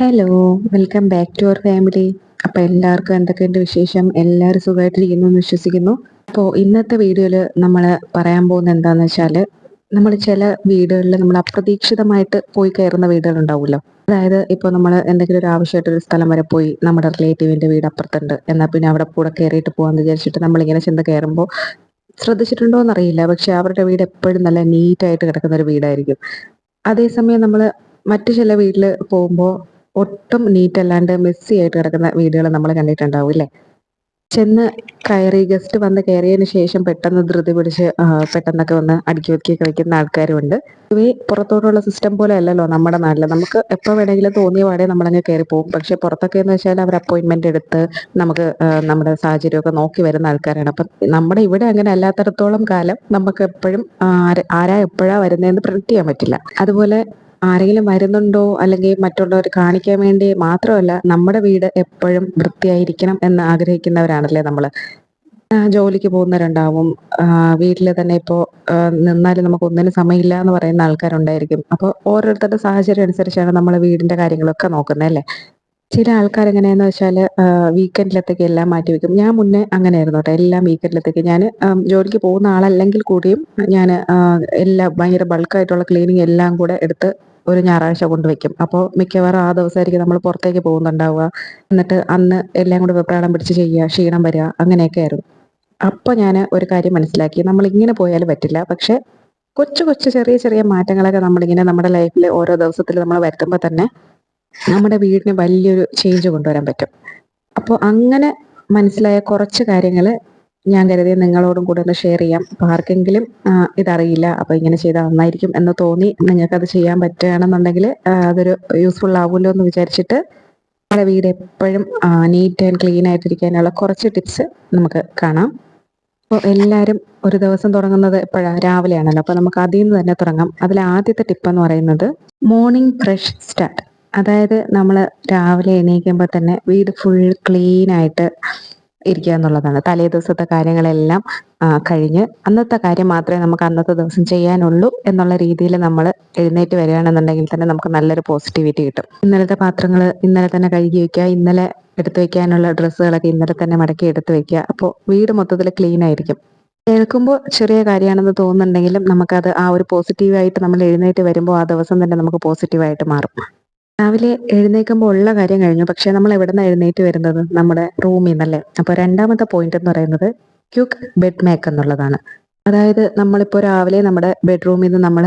Hello welcome back to our family അപ്പോൾ എല്ലാവർക്കും എന്തൊക്കെയുണ്ട് വിശേഷം? എല്ലാവരും സുഖമായിട്ടിരിക്കുന്നു എന്ന് വിശ്വസിക്കുന്നു. അപ്പോൾ ഇന്നത്തെ വീഡിയോയിൽ നമ്മൾ പറയാൻ പോകുന്ന എന്താണെന്ന് വെച്ചാൽ നമ്മൾ ചില വീടുകളിൽ നമ്മൾ അപ്രതീക്ഷിതമായിട്ട് പോയി കയറുന്ന വീടുകൾ ഉണ്ടാവുമല്ലോ അതായത് ഇപ്പോൾ നമ്മൾ എന്തെങ്കിലും ഒരു ആവശ്യമായിട്ട് ഒരു സ്ഥലം വരെ പോയി നമ്മുടെ റിലേറ്റീവിന്റെ വീട് അപ്പുറത്തുണ്ട്. എന്നാൽ പിന്നെ അവിടെ കൂടെ കയറിയിട്ട് പോകാമെന്ന് വിചാരിച്ചിട്ട് നമ്മളിങ്ങനെ ചെന്ന് കയറുമ്പോൾ ശ്രദ്ധിച്ചിട്ടുണ്ടോ എന്നറിയില്ല. പക്ഷെ അവരുടെ വീട് എപ്പോഴും നല്ല നീറ്റായിട്ട് കിടക്കുന്ന ഒരു വീടായിരിക്കും. അതേസമയം നമ്മൾ മറ്റു ചില വീട്ടിൽ പോകുമ്പോൾ ഒട്ടും നീറ്റ് അല്ലാണ്ട് മെസ്സി ആയിട്ട് കിടക്കുന്ന വീടുകൾ നമ്മൾ കണ്ടിട്ടുണ്ടാവും അല്ലേ ചെന്ന് കയറി ഗസ്റ്റ് വന്ന് കയറിയതിന് ശേഷം പെട്ടെന്ന് ധൃതി പിടിച്ച് പെട്ടെന്നൊക്കെ വന്ന് അടുക്കി ഒതുക്കിയൊക്കെ വെക്കുന്ന ആൾക്കാരുണ്ട് ഇവ പുറത്തോട്ടുള്ള സിസ്റ്റം പോലെ അല്ലല്ലോ നമ്മുടെ നാട്ടിൽ നമുക്ക് എപ്പോൾ വേണമെങ്കിലും തോന്നിയ പാടെ നമ്മളങ്ങ് കയറി പോകും. പക്ഷെ പുറത്തൊക്കെ എന്ന് വെച്ചാൽ അവർ അപ്പോയിന്റ്മെന്റ് എടുത്ത് നമുക്ക് നമ്മുടെ സാഹചര്യമൊക്കെ നോക്കി വരുന്ന ആൾക്കാരാണ്. അപ്പം നമ്മുടെ ഇവിടെ അങ്ങനെ അല്ലാത്തടത്തോളം കാലം നമുക്ക് എപ്പോഴും ആരാ എപ്പോഴാ വരുന്നതെന്ന് പ്രിഡിക്റ്റ് ചെയ്യാൻ പറ്റില്ല. അതുപോലെ ആരെങ്കിലും വരുന്നുണ്ടോ അല്ലെങ്കിൽ മറ്റുള്ളവർ കാണിക്കാൻ വേണ്ടി മാത്രമല്ല നമ്മുടെ വീട് എപ്പോഴും വൃത്തിയായിരിക്കണം എന്ന് ആഗ്രഹിക്കുന്നവരാണല്ലേ നമ്മൾ ജോലിക്ക് പോകുന്നവരുണ്ടാവും. വീട്ടിൽ തന്നെ ഇപ്പോൾ നിന്നാലും നമുക്ക് ഒന്നിനും സമയമില്ല എന്ന് പറയുന്ന ആൾക്കാരുണ്ടായിരിക്കും. അപ്പോൾ ഓരോരുത്തരുടെ സാഹചര്യം അനുസരിച്ചാണ് നമ്മൾ വീടിന്റെ കാര്യങ്ങളൊക്കെ നോക്കുന്നത് അല്ലേ? ചില ആൾക്കാർ എങ്ങനെയാന്ന് വെച്ചാൽ വീക്കെൻഡിലത്തേക്ക് എല്ലാം മാറ്റി വെക്കും. ഞാൻ മുന്നേ അങ്ങനെയായിരുന്നു കേട്ടോ എല്ലാം വീക്കെൻഡിലത്തേക്ക് ഞാൻ ജോലിക്ക് പോകുന്ന ആളല്ലെങ്കിൽ കൂടിയും ഞാൻ എല്ലാം ഭയങ്കര ബൾക്കായിട്ടുള്ള ക്ലീനിങ് എല്ലാം കൂടെ എടുത്ത് ഒരു ഞായറാഴ്ച കൊണ്ടുവയ്ക്കും അപ്പോൾ മിക്കവാറും ആ ദിവസമായിരിക്കും നമ്മൾ പുറത്തേക്ക് പോകുന്നുണ്ടാവുക. എന്നിട്ട് അന്ന് എല്ലാം കൂടെ വെപ്രാളം പിടിച്ച് ചെയ്യുക ക്ഷീണം വരിക അങ്ങനെയൊക്കെ ആയിരുന്നു. അപ്പോൾ ഞാൻ ഒരു കാര്യം മനസ്സിലാക്കി. നമ്മൾ ഇങ്ങനെ പോയാൽ പറ്റില്ല. പക്ഷെ കൊച്ചു കൊച്ചു ചെറിയ ചെറിയ മാറ്റങ്ങളൊക്കെ നമ്മളിങ്ങനെ നമ്മുടെ ലൈഫിൽ ഓരോ ദിവസത്തിൽ നമ്മൾ വരുത്തുമ്പോൾ തന്നെ നമ്മുടെ വീടിന് വലിയൊരു ചേഞ്ച് കൊണ്ടുവരാൻ പറ്റും. അപ്പോൾ അങ്ങനെ മനസ്സിലായ കുറച്ച് കാര്യങ്ങൾ ഞാൻ കരുതി നിങ്ങളോടും കൂടെ ഒന്ന് ഷെയർ ചെയ്യാം. അപ്പോൾ ആർക്കെങ്കിലും ഇതറിയില്ല അപ്പോൾ ഇങ്ങനെ ചെയ്താൽ നന്നായിരിക്കും എന്ന് തോന്നി നിങ്ങൾക്ക് അത് ചെയ്യാൻ പറ്റുകയാണെന്നുണ്ടെങ്കിൽ അതൊരു യൂസ്ഫുൾ ആവുമല്ലോ എന്ന് വിചാരിച്ചിട്ട് നമ്മുടെ വീട് എപ്പോഴും നീറ്റ് ആൻഡ് ക്ലീൻ ആയിട്ടിരിക്കാനുള്ള കുറച്ച് ടിപ്സ് നമുക്ക് കാണാം. അപ്പോൾ എല്ലാവരും ഒരു ദിവസം തുടങ്ങുന്നത് എപ്പോഴാണ് രാവിലെയാണല്ലോ. അപ്പോൾ നമുക്ക് അതിൽ നിന്ന് തന്നെ തുടങ്ങാം. അതിൽ ആദ്യത്തെ ടിപ്പ് എന്ന് പറയുന്നത് മോർണിംഗ് ഫ്രഷ് സ്റ്റാർട്ട് അതായത് നമ്മൾ രാവിലെ എണീക്കുമ്പോൾ തന്നെ വീട് ഫുൾ ക്ലീൻ ആയിട്ട് ഇരിക്കുക എന്നുള്ളതാണ്. തലേ ദിവസത്തെ കാര്യങ്ങളെല്ലാം കഴിഞ്ഞ് അന്നത്തെ കാര്യം മാത്രമേ നമുക്ക് അന്നത്തെ ദിവസം ചെയ്യാനുള്ളൂ എന്നുള്ള രീതിയിൽ നമ്മൾ എഴുന്നേറ്റ് വരികയാണെന്നുണ്ടെങ്കിൽ തന്നെ നമുക്ക് നല്ലൊരു പോസിറ്റിവിറ്റി കിട്ടും. ഇന്നലത്തെ പാത്രങ്ങൾ ഇന്നലെ തന്നെ കഴുകി വെക്കുക ഇന്നലെ എടുത്തു വെക്കാനുള്ള ഡ്രസ്സുകളൊക്കെ ഇന്നലെ തന്നെ മടക്കി എടുത്തു വെക്കുക. അപ്പോൾ വീട് മൊത്തത്തിൽ ക്ലീൻ ആയിരിക്കും. കേൾക്കുമ്പോൾ ചെറിയ കാര്യമാണെന്ന് തോന്നുന്നുണ്ടെങ്കിലും നമുക്കത് ആ ഒരു പോസിറ്റീവായിട്ട് നമ്മൾ എഴുന്നേറ്റ് വരുമ്പോൾ ആ ദിവസം തന്നെ നമുക്ക് പോസിറ്റീവായിട്ട് മാറും. രാവിലെ എഴുന്നേൽക്കുമ്പോൾ ഉള്ള കാര്യം കഴിഞ്ഞു. പക്ഷെ നമ്മൾ എവിടെ നിന്ന് എഴുന്നേറ്റ് വരുന്നത്? നമ്മുടെ റൂമിൽ നിന്നല്ലേ? അപ്പോൾ രണ്ടാമത്തെ പോയിന്റ് എന്ന് പറയുന്നത് ക്യുക്ക് ബെഡ് മേക്ക് എന്നുള്ളതാണ്. അതായത് നമ്മളിപ്പോൾ രാവിലെ നമ്മുടെ ബെഡ്റൂമിൽ നിന്ന് നമ്മൾ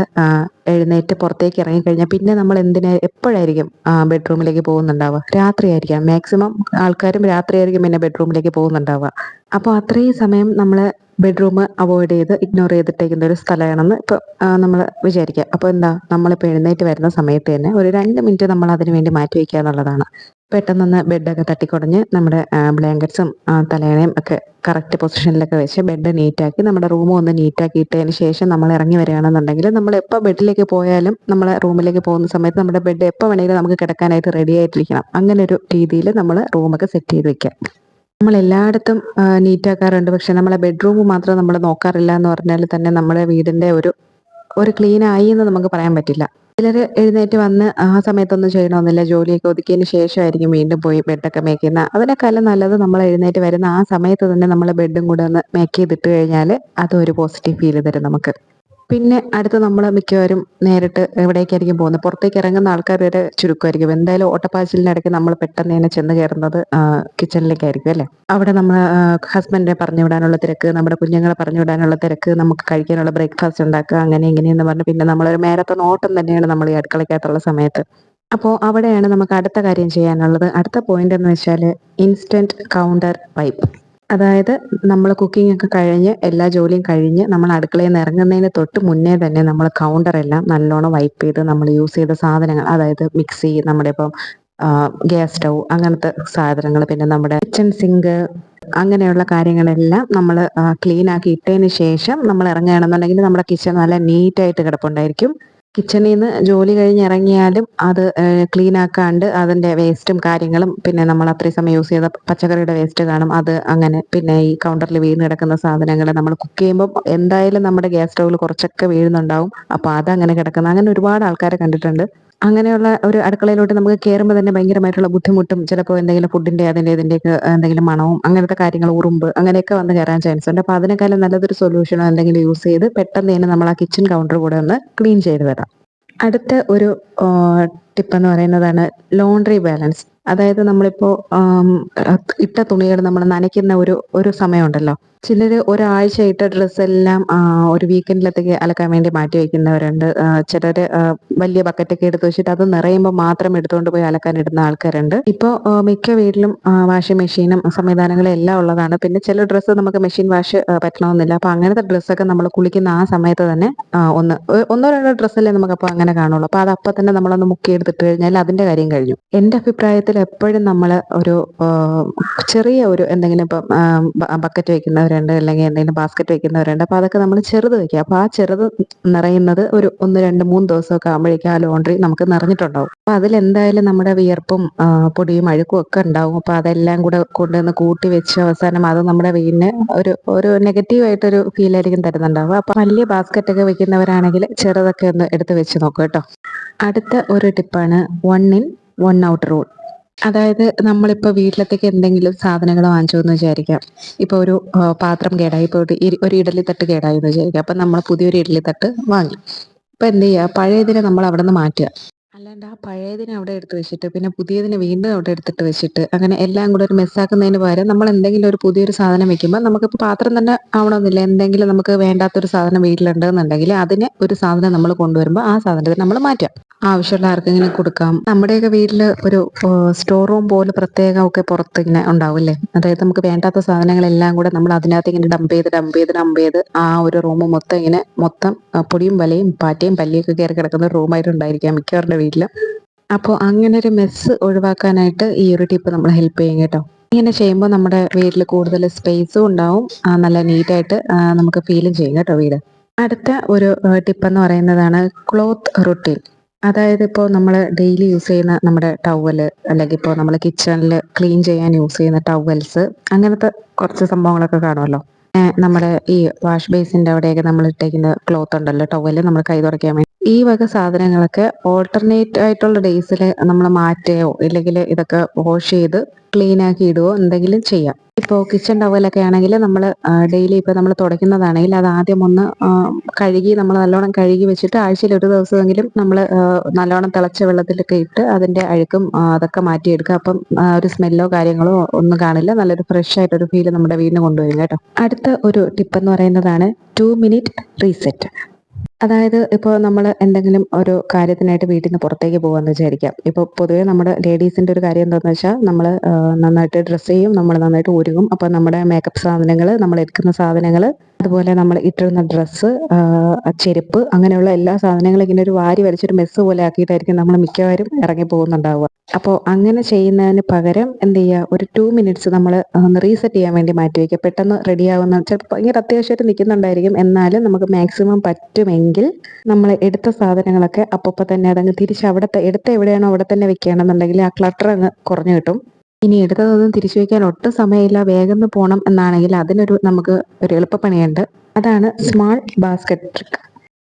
എഴുന്നേറ്റ് പുറത്തേക്ക് ഇറങ്ങിക്കഴിഞ്ഞാൽ പിന്നെ നമ്മൾ എന്തിനെ എപ്പോഴായിരിക്കും ബെഡ്റൂമിലേക്ക് പോകുന്നുണ്ടാവുക? രാത്രിയായിരിക്കാം. മാക്സിമം ആൾക്കാരും രാത്രിയായിരിക്കും പിന്നെ ബെഡ്റൂമിലേക്ക് പോകുന്നുണ്ടാവുക. അപ്പോൾ അത്രയും സമയം നമ്മൾ ബെഡ്റൂം അവോയ്ഡ് ചെയ്ത് ഇഗ്നോർ ചെയ്തിട്ടേക്കുന്ന ഒരു സ്ഥലമാണെന്ന് ഇപ്പോൾ നമ്മൾ വിചാരിക്കുക അപ്പോൾ എന്താ നമ്മളിപ്പോൾ എഴുന്നേറ്റ് വരുന്ന സമയത്ത് തന്നെ ഒരു രണ്ട് മിനിറ്റ് നമ്മൾ അതിന് വേണ്ടി മാറ്റി വയ്ക്കുക എന്നുള്ളതാണ്. പെട്ടെന്നൊന്ന് ബെഡൊക്കെ തട്ടിക്കുടഞ്ഞ് നമ്മുടെ ബ്ലാങ്കറ്റ്സും തലേണയും ഒക്കെ കറക്റ്റ് പൊസിഷനിലൊക്കെ വെച്ച് ബെഡ് നീറ്റാക്കി നമ്മുടെ റൂം ഒന്ന് നീറ്റാക്കിയിട്ടതിന് ശേഷം നമ്മൾ ഇറങ്ങി വരികയാണെന്നുണ്ടെങ്കിൽ നമ്മൾ എപ്പോൾ ബെഡിലേക്ക് പോയാലും നമ്മളെ റൂമിലേക്ക് പോകുന്ന സമയത്ത് നമ്മുടെ ബെഡ് എപ്പോൾ വേണമെങ്കിലും നമുക്ക് കിടക്കാനായിട്ട് റെഡി ആയിട്ടിരിക്കണം. അങ്ങനെ ഒരു രീതിയിൽ നമ്മൾ റൂമൊക്കെ സെറ്റ് ചെയ്ത് വെക്കാം. നമ്മൾ എല്ലായിടത്തും നീറ്റാക്കാറുണ്ട്. പക്ഷെ നമ്മളെ ബെഡ്റൂം മാത്രം നമ്മൾ നോക്കാറില്ല എന്ന് പറഞ്ഞാൽ തന്നെ നമ്മുടെ വീടിന്റെ ഒരു ഒരു ക്ലീൻ ആയി എന്ന് നമുക്ക് പറയാൻ പറ്റില്ല. ചിലർ എഴുന്നേറ്റ് വന്ന് ആ സമയത്തൊന്നും ചെയ്യണമെന്നില്ല ജോലിയൊക്കെ ഒതുക്കിയതിന് ശേഷമായിരിക്കും വീണ്ടും പോയി ബെഡൊക്കെ മേക്ക് ചെയ്യുന്ന അതിനേക്കാളും നല്ലത് നമ്മൾ എഴുന്നേറ്റ് വരുന്ന ആ സമയത്ത് തന്നെ നമ്മൾ ബെഡും കൂടെ ഒന്ന് മേക്ക് ചെയ്തിട്ട് കഴിഞ്ഞാൽ അതൊരു പോസിറ്റീവ് ഫീൽ തരും നമുക്ക്. പിന്നെ അടുത്ത് നമ്മൾ മിക്കവാറും നേരിട്ട് എവിടേക്കായിരിക്കും പോകുന്നത്? പുറത്തേക്ക് ഇറങ്ങുന്ന ആൾക്കാർ വരെ ചുരുക്കമായിരിക്കും. എന്തായാലും ഓട്ടപ്പാച്ചിലിനിടയ്ക്ക് നമ്മൾ പെട്ടെന്ന് തന്നെ ചെന്ന് കയറുന്നത് കിച്ചണിലേക്കായിരിക്കും അല്ലേ? അവിടെ നമ്മൾ ഹസ്ബൻഡിനെ പറഞ്ഞു വിടാനുള്ള തിരക്ക് നമ്മുടെ കുഞ്ഞുങ്ങളെ പറഞ്ഞു വിടാനുള്ള തിരക്ക് നമുക്ക് കഴിക്കാനുള്ള ബ്രേക്ക്ഫാസ്റ്റ് ഉണ്ടാക്കുക അങ്ങനെ ഇങ്ങനെയെന്ന് പറഞ്ഞ് പിന്നെ നമ്മളൊരു മാരത്തോൺ നോട്ടം തന്നെയാണ് നമ്മൾ ഈ അടുക്കളയ്ക്കകത്തുള്ള സമയത്ത്. അപ്പോൾ അവിടെയാണ് നമുക്ക് അടുത്ത കാര്യം ചെയ്യാനുള്ളത്. അടുത്ത പോയിന്റ് എന്ന് വെച്ചാൽ ഇൻസ്റ്റന്റ് കൗണ്ടർ പൈപ്പ് അതായത് നമ്മൾ കുക്കിംഗ് ഒക്കെ കഴിഞ്ഞ് എല്ലാ ജോലിയും കഴിഞ്ഞ് നമ്മൾ അടുക്കളയിൽ നിന്ന് ഇറങ്ങുന്നതിന് തൊട്ട് മുന്നേ തന്നെ നമ്മൾ കൗണ്ടർ എല്ലാം നല്ലോണം വൈപ്പ് ചെയ്ത് നമ്മൾ യൂസ് ചെയ്ത സാധനങ്ങൾ അതായത് മിക്സി നമ്മുടെ ഇപ്പം ഗ്യാസ് സ്റ്റൗ അങ്ങനത്തെ സാധനങ്ങൾ പിന്നെ നമ്മുടെ കിച്ചൺ സിങ്ക് അങ്ങനെയുള്ള കാര്യങ്ങളെല്ലാം നമ്മൾ ക്ലീൻ ആക്കി ഇട്ടതിന് ശേഷം നമ്മൾ ഇറങ്ങുകയാണെന്നുണ്ടെങ്കിൽ നമ്മുടെ കിച്ചൺ നല്ല നീറ്റായിട്ട് കിടപ്പുണ്ടായിരിക്കും. കിച്ചണിൽ നിന്ന് ജോലി കഴിഞ്ഞ് ഇറങ്ങിയാലും അത് ക്ലീൻ ആക്കാണ്ട് അതിന്റെ വേസ്റ്റും കാര്യങ്ങളും പിന്നെ നമ്മൾ അത്രയും സമയം യൂസ് ചെയ്ത പച്ചക്കറിയുടെ വേസ്റ്റ് കാണും. അത് അങ്ങനെ പിന്നെ ഈ കൗണ്ടറിൽ വീണ് കിടക്കുന്ന സാധനങ്ങൾ നമ്മൾ കുക്ക് ചെയ്യുമ്പോൾ എന്തായാലും നമ്മുടെ ഗ്യാസ് സ്റ്റൗവിൽ കുറച്ചൊക്കെ വീഴുന്നുണ്ടാവും. അപ്പോൾ അതങ്ങനെ കിടക്കുന്ന അങ്ങനെ ഒരുപാട് ആൾക്കാരെ കണ്ടിട്ടുണ്ട്. അങ്ങനെയുള്ള ഒരു അടുക്കളയിലോട്ട് നമുക്ക് കയറുമ്പോൾ തന്നെ ഭയങ്കരമായിട്ടുള്ള ബുദ്ധിമുട്ടും ചിലപ്പോൾ എന്തെങ്കിലും ഫുഡിന്റെ അതിന്റെ ഇതിന്റെയൊക്കെ എന്തെങ്കിലും മണവും അങ്ങനത്തെ കാര്യങ്ങൾ ഉറുമ്പ് അങ്ങനെയൊക്കെ വന്ന് കയറാൻ ചാൻസ് ഉണ്ട്. അപ്പോൾ അതിനേക്കാളും നല്ലതൊരു സൊല്യൂഷനോ എന്തെങ്കിലും യൂസ് ചെയ്ത് പെട്ടെന്ന് തന്നെ നമ്മൾ ആ കിച്ചൺ കൗണ്ടർ കൂടെ ഒന്ന് ക്ലീൻ ചെയ്ത് വരാം. അടുത്ത ഒരു ടിപ്പ് എന്ന് പറയുന്നതാണ് ലോണ്ടറി ബാലൻസ് അതായത് നമ്മളിപ്പോ ഇട്ട തുണികൾ നമ്മൾ നനയ്ക്കുന്ന ഒരു ഒരു സമയമുണ്ടല്ലോ. ചിലർ ഒരാഴ്ച ഇട്ട ഡ്രസ്സ് എല്ലാം ആ, ഒരു വീക്കെൻഡിലത്തേക്ക് അലക്കാൻ വേണ്ടി മാറ്റി വെക്കുന്നവരുണ്ട്. ചിലർ വലിയ ബക്കറ്റൊക്കെ എടുത്ത് വെച്ചിട്ട് അത് നിറയുമ്പോൾ മാത്രം എടുത്തുകൊണ്ട് പോയി അലക്കാൻ ഇടുന്ന ആൾക്കാരുണ്ട്. ഇപ്പോൾ മിക്ക വീട്ടിലും വാഷിംഗ് മെഷീനും സംവിധാനങ്ങളും എല്ലാം ഉള്ളതാണ്. പിന്നെ ചില ഡ്രസ്സ് നമുക്ക് മെഷീൻ വാഷ് പറ്റണമെന്നില്ല. അപ്പൊ അങ്ങനത്തെ ഡ്രസ്സൊക്കെ നമ്മൾ കുളിക്കുന്ന ആ സമയത്ത് തന്നെ ഒന്ന് ഒന്നോ രണ്ടോ ഡ്രസ്സല്ലേ നമുക്കപ്പോൾ അങ്ങനെ കാണുള്ളൂ. അപ്പൊ അത് അപ്പം തന്നെ നമ്മളൊന്ന് മുക്കി എടുത്തിട്ട് കഴിഞ്ഞാൽ അതിന്റെ കാര്യം കഴിഞ്ഞു. എന്റെ അഭിപ്രായത്തിൽ എപ്പോഴും നമ്മൾ ഒരു ചെറിയ ഒരു എന്തെങ്കിലും ഇപ്പം ബക്കറ്റ് വെക്കുന്നവരുണ്ട് അല്ലെങ്കിൽ എന്തെങ്കിലും ബാസ്ക്കറ്റ് വെക്കുന്നവരുണ്ട് അപ്പോൾ അതൊക്കെ നമ്മൾ ചെറുത് വെക്കുക അപ്പോൾ ആ ചെറുത് നിറയുന്നത് ഒരു ഒന്ന് രണ്ട് മൂന്ന് ദിവസമൊക്കെ ആകുമ്പോഴേക്കും ആ ലോണ്ടറി നമുക്ക് നിറഞ്ഞിട്ടുണ്ടാവും. അപ്പോൾ അതിലെന്തായാലും നമ്മുടെ വിയർപ്പും പൊടിയും അഴുക്കും ഒക്കെ ഉണ്ടാവും. അപ്പോൾ അതെല്ലാം കൂടെ കൊണ്ടുവന്ന് കൂട്ടി വെച്ച് അവസാനം അത് നമ്മുടെ വീടിന് ഒരു ഒരു നെഗറ്റീവ് ആയിട്ടൊരു ഫീൽ ആയിരിക്കും തരുന്നുണ്ടാവുക. അപ്പോൾ വലിയ ബാസ്ക്കറ്റൊക്കെ വെക്കുന്നവരാണെങ്കിൽ ചെറുതൊക്കെ ഒന്ന് എടുത്ത് വെച്ച് നോക്കുക കേട്ടോ. അടുത്ത ഒരു ടിപ്പാണ് one in one out rule അതായത് നമ്മളിപ്പോൾ വീട്ടിലത്തേക്ക് എന്തെങ്കിലും സാധനങ്ങൾ വാങ്ങിച്ചു എന്ന് വിചാരിക്കാം. ഇപ്പോൾ ഒരു പാത്രം കേടായി ഇപ്പോൾ ഒരു ഇഡലി തട്ട് കേടായി എന്ന് വിചാരിക്കാം. അപ്പം നമ്മൾ പുതിയൊരു ഇഡലി തട്ട് വാങ്ങി. അപ്പം എന്ത് ചെയ്യുക പഴയതിനെ നമ്മൾ അവിടെ നിന്ന് മാറ്റുക. അല്ലാണ്ട് ആ പഴയതിനെ അവിടെ എടുത്ത് വെച്ചിട്ട് പിന്നെ പുതിയതിനെ വീണ്ടും അവിടെ എടുത്തിട്ട് വെച്ചിട്ട് അങ്ങനെ എല്ലാം കൂടെ ഒരു മെസ്സാക്കുന്നതിന് പകരം നമ്മൾ എന്തെങ്കിലും ഒരു പുതിയൊരു സാധനം വെക്കുമ്പോൾ നമുക്കിപ്പോൾ പാത്രം തന്നെ ആവണമെന്നില്ല. എന്തെങ്കിലും നമുക്ക് വേണ്ടാത്തൊരു സാധനം വീട്ടിലുണ്ടെന്നുണ്ടെങ്കിൽ അതിന് ഒരു സാധനം നമ്മൾ കൊണ്ടുവരുമ്പോൾ ആ സാധനത്തിന് നമ്മൾ മാറ്റാം ആവശ്യമുള്ള ആർക്കെങ്കിലും കൊടുക്കാം. നമ്മുടെയൊക്കെ വീട്ടിൽ ഒരു സ്റ്റോർ റൂം പോലെ പ്രത്യേകം ഒക്കെ പുറത്ത് ഇങ്ങനെ ഉണ്ടാവില്ലേ? അതായത് നമുക്ക് വേണ്ടാത്ത സാധനങ്ങളെല്ലാം കൂടെ നമ്മൾ അതിനകത്ത് ഇങ്ങനെ ഡംപ് ചെയ്ത് ഡംപ് ചെയ്ത് ഡംപ് ചെയ്ത് ആ ഒരു റൂം മൊത്തം ഇങ്ങനെ മൊത്തം പൊടിയും വലയും പാറ്റയും പല്ലിയൊക്കെ കയറി കിടക്കുന്ന ഒരു റൂമായിട്ടുണ്ടായിരിക്കാം മിക്കവരുടെ വീട്ടിൽ. അപ്പോൾ അങ്ങനെ ഒരു മെസ്സ് ഒഴിവാക്കാനായിട്ട് ഈ ഒരു ടിപ്പ് നമ്മൾ ഹെൽപ്പ് ചെയ്യും കേട്ടോ. ഇങ്ങനെ ചെയ്യുമ്പോൾ നമ്മുടെ വീട്ടിൽ കൂടുതൽ സ്പേസും ഉണ്ടാവും. നല്ല നീറ്റായിട്ട് നമുക്ക് ഫീലും ചെയ്യും കേട്ടോ വീട്. അടുത്ത ഒരു ടിപ്പ് എന്ന് പറയുന്നതാണ് ക്ലോത്ത് റുട്ടീൻ അതായത് ഇപ്പോൾ നമ്മൾ ഡെയിലി യൂസ് ചെയ്യുന്ന നമ്മുടെ ടവൽ അല്ലെങ്കിൽ ഇപ്പോൾ നമ്മൾ കിച്ചണിൽ ക്ലീൻ ചെയ്യാൻ യൂസ് ചെയ്യുന്ന ടവൽസ് അങ്ങനത്തെ കുറച്ച് സംഭവങ്ങളൊക്കെ കാണുമല്ലോ. നമ്മുടെ ഈ വാഷ് ബേസിന്റെ അവിടെയൊക്കെ നമ്മൾ ഇട്ടേക്കുന്ന ക്ലോത്ത് ഉണ്ടല്ലോ ടവൽ നമ്മൾ കൈ തുടയ്ക്കാൻ വേണ്ടി ഈ വക സാധനങ്ങളൊക്കെ ഓൾട്ടർനേറ്റ് ആയിട്ടുള്ള ഡേയ്സിൽ നമ്മൾ മാറ്റുകയോ ഇല്ലെങ്കിൽ ഇതൊക്കെ വാഷ് ചെയ്ത് ക്ലീൻ ആക്കി ഇടുകയോ എന്തെങ്കിലും ചെയ്യാം. ഇപ്പോൾ കിച്ചൺ ടവലൊക്കെ ആണെങ്കിൽ നമ്മൾ ഡെയിലി ഇപ്പോൾ നമ്മൾ തുടയ്ക്കുന്നതാണെങ്കിൽ അത് ആദ്യം ഒന്ന് കഴുകി നമ്മൾ നല്ലോണം കഴുകി വെച്ചിട്ട് ആഴ്ചയിൽ ഒരു ദിവസമെങ്കിലും നമ്മൾ നല്ലോണം തിളച്ച വെള്ളത്തിലൊക്കെ ഇട്ട് അതിന്റെ അഴുക്കും അതൊക്കെ മാറ്റിയെടുക്കുക. അപ്പം ഒരു സ്മെല്ലോ കാര്യങ്ങളോ ഒന്നും കാണില്ല. നല്ലൊരു ഫ്രഷ് ആയിട്ടൊരു ഫീൽ നമ്മുടെ വീടിന് കൊണ്ടുവരും കേട്ടോ. അടുത്ത ഒരു ടിപ്പ് എന്ന് പറയുന്നതാണ് ടു മിനിറ്റ് റീസെറ്റ് അതായത് ഇപ്പോൾ നമ്മൾ എന്തെങ്കിലും ഒരു കാര്യത്തിനായിട്ട് വീട്ടിൽ നിന്ന് പുറത്തേക്ക് പോകാമെന്ന് വിചാരിക്കാം. ഇപ്പോൾ പൊതുവേ നമ്മുടെ ലേഡീസിന്റെ ഒരു കാര്യം എന്താണെന്ന് വെച്ചാൽ നമ്മൾ നന്നായിട്ട് ഡ്രസ്സ് ചെയ്യും നമ്മൾ നന്നായിട്ട് ഒരുങ്ങും അപ്പോൾ നമ്മുടെ മേക്കപ്പ് സാധനങ്ങൾ നമ്മൾ എടുക്കുന്ന സാധനങ്ങൾ അതുപോലെ നമ്മൾ ഇട്ടിരുന്ന ഡ്രസ്സ് ചെരുപ്പ് അങ്ങനെയുള്ള എല്ലാ സാധനങ്ങളും ഇങ്ങനെ ഒരു വാരി വലിച്ചൊരു മെസ്സ് പോലെ ആക്കിയിട്ടായിരിക്കും നമ്മൾ മിക്കവാറും ഇറങ്ങി പോകുന്നുണ്ടാവുക. അപ്പോൾ അങ്ങനെ ചെയ്യുന്നതിന് പകരം എന്ത് ചെയ്യുക? ഒരു ടു മിനിറ്റ്സ് നമ്മൾ ഒന്ന് റീസെറ്റ് ചെയ്യാൻ വേണ്ടി മാറ്റി വയ്ക്കുക. പെട്ടെന്ന് റെഡി ആവുന്ന ചിലപ്പോൾ ഭയങ്കര അത്യാവശ്യമായിട്ട് നിൽക്കുന്നുണ്ടായിരിക്കും. എന്നാലും നമുക്ക് മാക്സിമം പറ്റുമെങ്കിൽ നമ്മൾ എടുത്ത സാധനങ്ങളൊക്കെ അപ്പോൾ തന്നെ അതങ്ങ് തിരിച്ച് അവിടുത്തെ എടുത്ത എവിടെയാണോ അവിടെ തന്നെ വെക്കുകയാണെന്നുണ്ടെങ്കിൽ ആ ക്ലട്ടർ അങ്ങ് കുറഞ്ഞു കിട്ടും. ഇനി എടുത്തതൊന്നും തിരിച്ചു വയ്ക്കാൻ ഒട്ടും സമയമില്ല. വേഗം പോകണം എന്നാണെങ്കിൽ അതിനൊരു നമുക്ക് ഒരു എളുപ്പപ്പണിയുണ്ട്. അതാണ് സ്മാൾ ബാസ്ക്കറ്റ് ട്രിക്ക്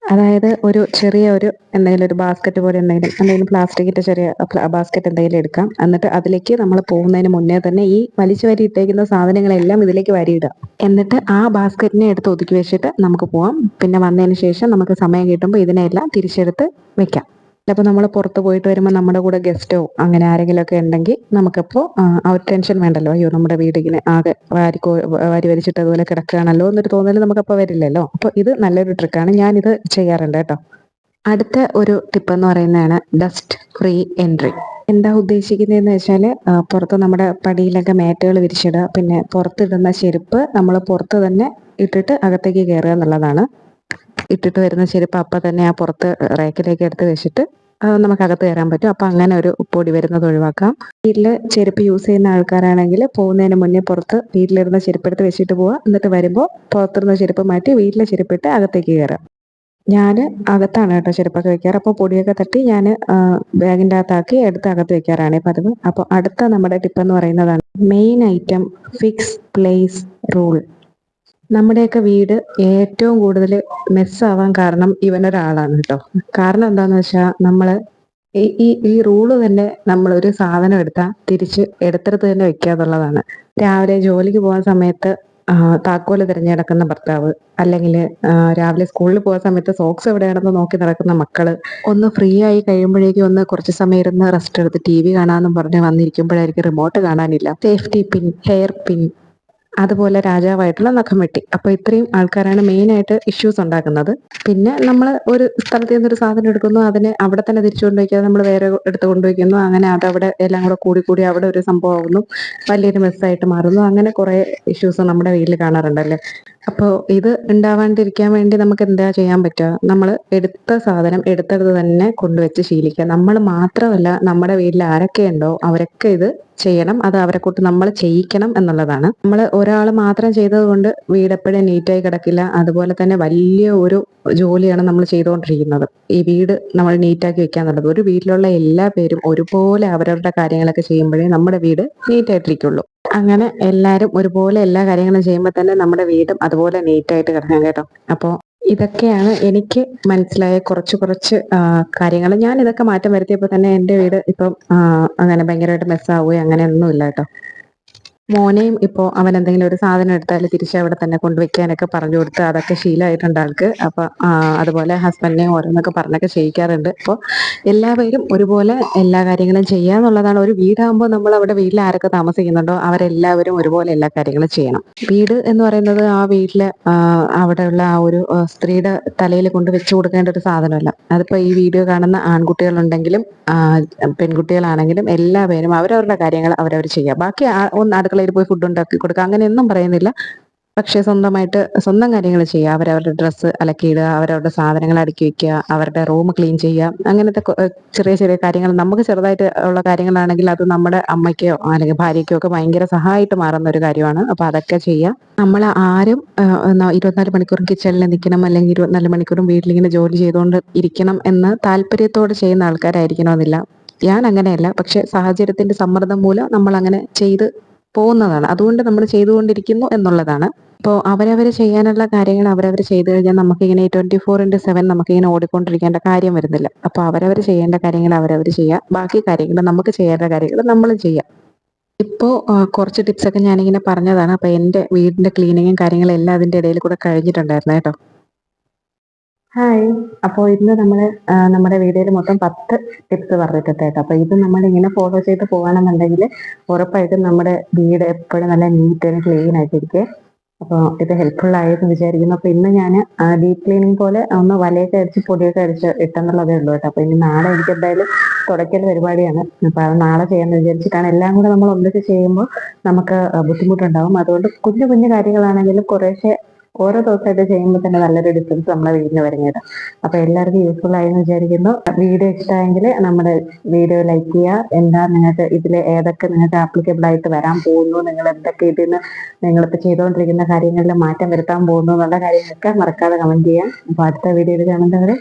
അതായത് ഒരു ചെറിയ ഒരു എന്തെങ്കിലും ഒരു ബാസ്ക്കറ്റ് പോലെ എന്തെങ്കിലും എന്തെങ്കിലും പ്ലാസ്റ്റിക്കിന്റെ ചെറിയ ബാസ്ക്കറ്റ് എന്തെങ്കിലും എടുക്കാം. എന്നിട്ട് അതിലേക്ക് നമ്മൾ പോകുന്നതിന് മുന്നേ തന്നെ ഈ വലിച്ചു വാരി ഇട്ടേക്കുന്ന സാധനങ്ങളെല്ലാം ഇതിലേക്ക് വാരിയിടുക എന്നിട്ട് ആ ബാസ്ക്കറ്റിനെ എടുത്ത് ഒതുക്കി വെച്ചിട്ട് നമുക്ക് പോവാം. പിന്നെ വന്നതിന് ശേഷം നമുക്ക് സമയം കിട്ടുമ്പോൾ ഇതിനെല്ലാം തിരിച്ചെടുത്ത് വെക്കാം. അപ്പോൾ നമ്മൾ പുറത്ത് പോയിട്ട് വരുമ്പോൾ നമ്മുടെ കൂടെ ഗസ്റ്റോ അങ്ങനെ ആരെങ്കിലും ഒക്കെ ഉണ്ടെങ്കിൽ നമുക്കപ്പോൾ ആ ഒരു ടെൻഷൻ വേണ്ടല്ലോ. അയ്യോ നമ്മുടെ വീട് ഇങ്ങനെ ആകെ വാരി വാരി വലിച്ചിട്ട് അതുപോലെ കിടക്കുകയാണല്ലോ എന്നൊരു തോന്നൽ നമുക്കപ്പോൾ വരില്ലല്ലോ. അപ്പോൾ ഇത് നല്ലൊരു ട്രിക്കാണ്. ഞാനിത് ചെയ്യാറുണ്ട് കേട്ടോ. അടുത്ത ഒരു ടിപ്പ് എന്ന് പറയുന്നതാണ് ഡസ്റ്റ് ഫ്രീ എൻട്രി. എന്താ ഉദ്ദേശിക്കുന്നതെന്ന് വെച്ചാൽ പുറത്ത് നമ്മുടെ പടിയിലൊക്കെ മേറ്റുകൾ വിരിച്ചിടുക. പിന്നെ പുറത്തിടുന്ന ചെരുപ്പ് നമ്മൾ പുറത്ത് തന്നെ ഇട്ടിട്ട് അകത്തേക്ക് കയറുക എന്നുള്ളതാണ്. ഇട്ടിട്ട് വരുന്ന ചെരുപ്പ് അപ്പം തന്നെ ആ പുറത്ത് റേക്കിലേക്ക് എടുത്ത് വെച്ചിട്ട് നമുക്കകത്ത് കയറാൻ പറ്റും. അപ്പം അങ്ങനെ ഒരു പൊടി വരുന്നത് ഒഴിവാക്കാം. വീട്ടിൽ ചെരുപ്പ് യൂസ് ചെയ്യുന്ന ആൾക്കാരാണെങ്കിൽ പോകുന്നതിന് മുന്നേ പുറത്ത് വീട്ടിലിരുന്ന ചെരുപ്പ് എടുത്ത് വെച്ചിട്ട് പോവുക എന്നിട്ട് വരുമ്പോൾ പുറത്തിരുന്ന ചെരുപ്പ് മാറ്റി വീട്ടിലെ ചെരുപ്പിട്ട് അകത്തേക്ക് കയറാം. ഞാൻ അകത്താണ് കേട്ടോ ചെരുപ്പൊക്കെ വെക്കാറ്. അപ്പോൾ പൊടിയൊക്കെ തട്ടി ഞാൻ ബാഗിന്റെ അകത്താക്കി എടുത്ത് അകത്ത് വെക്കാറാണ് പതിവ്. അപ്പോൾ അടുത്ത നമ്മുടെ ടിപ്പ് എന്ന് പറയുന്നതാണ് main item fix place rule. നമ്മുടെയൊക്കെ വീട് ഏറ്റവും കൂടുതൽ മെസ്സാവാൻ കാരണം ഇവനൊരാളാണ് കേട്ടോ. കാരണം എന്താന്ന് വെച്ചാൽ നമ്മൾ ഈ ഈ റൂൾ തന്നെ നമ്മൾ ഒരു സാധനം എടുത്താൽ തിരിച്ച് എടുത്തെടുത്ത് തന്നെ വെക്കുക എന്നുള്ളതാണ്. രാവിലെ ജോലിക്ക് പോകുന്ന സമയത്ത് താക്കോൽ തിരഞ്ഞെടുക്കുന്ന ഭർത്താവ് അല്ലെങ്കിൽ രാവിലെ സ്കൂളിൽ പോകുന്ന സമയത്ത് സോക്സ് എവിടെയാണെന്ന് നോക്കി നടക്കുന്ന മക്കൾ ഒന്ന് ഫ്രീ ആയി കഴിയുമ്പോഴേക്കും ഒന്ന് കുറച്ച് സമയം ഇരുന്ന് റെസ്റ്റ് എടുത്ത് ടി വി കാണാമെന്നും പറഞ്ഞ് വന്നിരിക്കുമ്പോഴായിരിക്കും റിമോട്ട് കാണാനില്ല. സേഫ്റ്റി പിൻ ഹെയർ പിൻ അതുപോലെ രാജാവായിട്ടുള്ള നഖം വെട്ടി അപ്പൊ ഇത്രയും ആൾക്കാരാണ് മെയിൻ ആയിട്ട് ഇഷ്യൂസ് ഉണ്ടാക്കുന്നത്. പിന്നെ നമ്മൾ ഒരു സ്ഥലത്ത് നിന്ന് ഒരു സാധനം എടുക്കുന്നു അതിനെ അവിടെ തന്നെ തിരിച്ചു കൊണ്ടുപോയിക്കാതെ നമ്മൾ വേറെ എടുത്ത് കൊണ്ടുപോയിക്കുന്നു. അങ്ങനെ അതവിടെ എല്ലാം കൂടെ കൂടി കൂടി അവിടെ ഒരു സംഭവമാകുന്നു വലിയൊരു മെസ്സായിട്ട് മാറുന്നു. അങ്ങനെ കുറെ ഇഷ്യൂസ് നമ്മുടെ വീട്ടിൽ കാണാറുണ്ടല്ലേ അപ്പോൾ ഇത് ഉണ്ടാവാണ്ടിരിക്കാൻ വേണ്ടി നമുക്ക് എന്താ ചെയ്യാൻ പറ്റുക? നമ്മൾ എടുത്ത സാധനം എടുത്തത് തന്നെ കൊണ്ടുവച്ച് ശീലിക്കുക. നമ്മൾ മാത്രമല്ല നമ്മുടെ വീട്ടിൽ ആരൊക്കെ ഉണ്ടോ അവരൊക്കെ ഇത് ചെയ്യണം. അത് അവരെ കൂട്ട് നമ്മൾ ചെയ്യിക്കണം എന്നുള്ളതാണ്. നമ്മൾ ഒരാൾ മാത്രം ചെയ്തതുകൊണ്ട് കൊണ്ട് വീട് എപ്പോഴും നീറ്റായി കിടക്കില്ല. അതുപോലെ തന്നെ വലിയ ഒരു ജോലിയാണ് നമ്മൾ ചെയ്തുകൊണ്ടിരിക്കുന്നത്. ഈ വീട് നമ്മൾ നീറ്റാക്കി വെക്കുക എന്നുള്ളത് ഒരു വീട്ടിലുള്ള എല്ലാ പേരും ഒരുപോലെ അവരവരുടെ കാര്യങ്ങളൊക്കെ ചെയ്യുമ്പോഴേ നമ്മുടെ വീട് നീറ്റായിട്ടിരിക്കുള്ളൂ അങ്ങനെ എല്ലാവരും ഒരുപോലെ എല്ലാ കാര്യങ്ങളും ചെയ്യുമ്പോൾ തന്നെ നമ്മുടെ വീടും അതുപോലെ നീറ്റായിട്ട് കിടക്കാം കേട്ടോ. അപ്പോൾ ഇതൊക്കെയാണ് എനിക്ക് മനസ്സിലായ കുറച്ച് കുറച്ച് കാര്യങ്ങൾ. ഞാൻ ഇതൊക്കെ മാറ്റം വരുത്തിയപ്പോൾ തന്നെ എന്റെ വീട് ഇപ്പം അങ്ങനെ ഭയങ്കരമായിട്ട് മെസ്സാവുകയോ അങ്ങനെയൊന്നും ഇല്ല കേട്ടോ. മോനെയും ഇപ്പോ അവൻ എന്തെങ്കിലും ഒരു സാധനം എടുത്താൽ തിരിച്ച് അവിടെ തന്നെ കൊണ്ടുവയ്ക്കാനൊക്കെ പറഞ്ഞു കൊടുത്ത് അതൊക്കെ ശീലമായിട്ടുണ്ട് ആൾക്ക്. അപ്പൊ അതുപോലെ ഹസ്ബൻഡിനെയും ഓരോന്നൊക്കെ പറഞ്ഞൊക്കെ ചെയ്യിക്കാറുണ്ട്. അപ്പോൾ എല്ലാവരും ഒരുപോലെ എല്ലാ കാര്യങ്ങളും ചെയ്യുക എന്നുള്ളതാണ് ഒരു വീടാകുമ്പോൾ നമ്മൾ അവിടെ വീട്ടിൽ ആരൊക്കെ താമസിക്കുന്നുണ്ടോ അവരെല്ലാവരും ഒരുപോലെ എല്ലാ കാര്യങ്ങളും ചെയ്യണം. വീട് എന്ന് പറയുന്നത് ആ വീട്ടിലെ അവിടെയുള്ള ആ ഒരു സ്ത്രീയുടെ തലയിൽ കൊണ്ട് വെച്ചു കൊടുക്കേണ്ട ഒരു സാധനമല്ല. അതിപ്പോ ഈ വീഡിയോ കാണുന്ന ആൺകുട്ടികളുണ്ടെങ്കിലും പെൺകുട്ടികളാണെങ്കിലും എല്ലാവരും അവരവരുടെ കാര്യങ്ങൾ അവരവർ ചെയ്യുക. ബാക്കി ഒന്ന് അടുക്കളയിൽ പോയി ഫുഡ് ഉണ്ടാക്കി കൊടുക്കുക അങ്ങനെയൊന്നും പറയുന്നില്ല. പക്ഷേ സ്വന്തമായിട്ട് സ്വന്തം കാര്യങ്ങൾ ചെയ്യുക. അവരവരുടെ ഡ്രസ്സ് അലക്കിയിടുക അവരവരുടെ സാധനങ്ങൾ അടുക്കി വയ്ക്കുക അവരുടെ റൂം ക്ലീൻ ചെയ്യുക. അങ്ങനത്തെ ചെറിയ ചെറിയ കാര്യങ്ങൾ നമുക്ക് ചെറുതായിട്ട് ഉള്ള കാര്യങ്ങളാണെങ്കിൽ അത് നമ്മുടെ അമ്മയ്ക്കോ അല്ലെങ്കിൽ ഭാര്യയ്ക്കോ ഒക്കെ ഭയങ്കര സഹായമായിട്ട് മാറുന്ന ഒരു കാര്യമാണ്. അപ്പോൾ അതൊക്കെ ചെയ്യുക. നമ്മൾ ആരും ഇരുപത്തിനാല് മണിക്കൂറും കിച്ചണിൽ നിൽക്കണം അല്ലെങ്കിൽ ഇരുപത്തിനാല് മണിക്കൂറും വീട്ടിലിങ്ങനെ ജോലി ചെയ്തുകൊണ്ട് ഇരിക്കണം എന്ന് താല്പര്യത്തോടെ ചെയ്യുന്ന ആൾക്കാരായിരിക്കണമെന്നില്ല. ഞാൻ അങ്ങനെയല്ല. പക്ഷെ സാഹചര്യത്തിന്റെ സമ്മർദ്ദം മൂലം നമ്മൾ അങ്ങനെ ചെയ്ത് പോകുന്നതാണ്. അതുകൊണ്ട് നമ്മൾ ചെയ്തുകൊണ്ടിരിക്കുന്നു എന്നുള്ളതാണ്. ഇപ്പോൾ അവരവർ ചെയ്യാനുള്ള കാര്യങ്ങൾ അവരവർ ചെയ്തു കഴിഞ്ഞാൽ നമുക്കിങ്ങനെ ട്വന്റി ഫോർ ഇന്റു സെവൻ നമുക്കിങ്ങനെ ഓടിക്കൊണ്ടിരിക്കേണ്ട കാര്യം വരുന്നില്ല. അപ്പോൾ അവരവർ ചെയ്യേണ്ട കാര്യങ്ങൾ അവരവർ ചെയ്യുക ബാക്കി കാര്യങ്ങൾ നമുക്ക് ചെയ്യേണ്ട കാര്യങ്ങൾ നമ്മൾ ചെയ്യാം. ഇപ്പോൾ കുറച്ച് ടിപ്സൊക്കെ ഞാനിങ്ങനെ പറഞ്ഞതാണ്. അപ്പോൾ എന്റെ വീടിന്റെ ക്ലീനിങ്ങും കാര്യങ്ങളും എല്ലാം അതിന്റെ ഇടയിൽ കൂടെ കഴിഞ്ഞിട്ടുണ്ടായിരുന്നു കേട്ടോ. ഹായ് അപ്പോൾ ഇന്ന് നമ്മൾ നമ്മുടെ വീഡിയോയിൽ മൊത്തം പത്ത് ടിപ്സ് പറഞ്ഞിട്ടുണ്ട് കേട്ടോ അപ്പോൾ ഇത് നമ്മൾ ഇങ്ങനെ ഫോളോ ചെയ്ത് പോകണമെന്നുണ്ടെങ്കിൽ ഉറപ്പായിട്ടും നമ്മുടെ വീട് എപ്പോഴും നല്ല നീറ്റ് ആൻഡ് ക്ലീൻ ആയിട്ടിരിക്കെ. അപ്പോൾ ഇത് ഹെൽപ്ഫുൾ ആയെന്ന് വിചാരിക്കുന്നു. അപ്പോൾ ഇന്ന് ഞാൻ ഡീപ് ക്ലീനിങ് പോലെ ഒന്ന് വലയൊക്കെ അടിച്ച് പൊടിയൊക്കെ അടിച്ച് ഇട്ടെന്നുള്ളതേ ഉള്ളൂ കേട്ടോ. അപ്പോൾ ഇനി നാളെ എനിക്ക് എന്തായാലും തുടയ്ക്കൽ പരിപാടിയാണ്. അപ്പോൾ അത് നാളെ ചെയ്യാമെന്ന് വിചാരിച്ചിട്ടാണ്. എല്ലാം കൂടെ നമ്മൾ ഒന്നിച്ച് ചെയ്യുമ്പോൾ നമുക്ക് ബുദ്ധിമുട്ടുണ്ടാവും. അതുകൊണ്ട് കുഞ്ഞു കുഞ്ഞു കാര്യങ്ങളാണെങ്കിലും കുറേശ്ശെ ഓരോ ദിവസമായിട്ട് ചെയ്യുമ്പോൾ തന്നെ നല്ലൊരു ഡിഫറൻസ് നമ്മുടെ വീടിന് വരുന്നത്. അപ്പൊ എല്ലാവർക്കും യൂസ്ഫുൾ ആയെന്ന് വിചാരിക്കുന്നു. വീഡിയോ ഇഷ്ടമായെങ്കിൽ നമ്മുടെ വീഡിയോ ലൈക്ക് ചെയ്യുക. എന്താ നിങ്ങൾക്ക് ഇതിൽ ഏതൊക്കെ നിങ്ങൾക്ക് ആപ്ലിക്കബിൾ ആയിട്ട് വരാൻ പോകുന്നു നിങ്ങൾ എന്തൊക്കെ ഇതിന് നിങ്ങളിപ്പോൾ ചെയ്തുകൊണ്ടിരിക്കുന്ന കാര്യങ്ങളിൽ മാറ്റം വരുത്താൻ പോകുന്നു എന്നുള്ള കാര്യങ്ങളൊക്കെ മറക്കാതെ കമന്റ് ചെയ്യാം. അപ്പൊ അടുത്ത വീഡിയോയിൽ കാണുന്നവരെ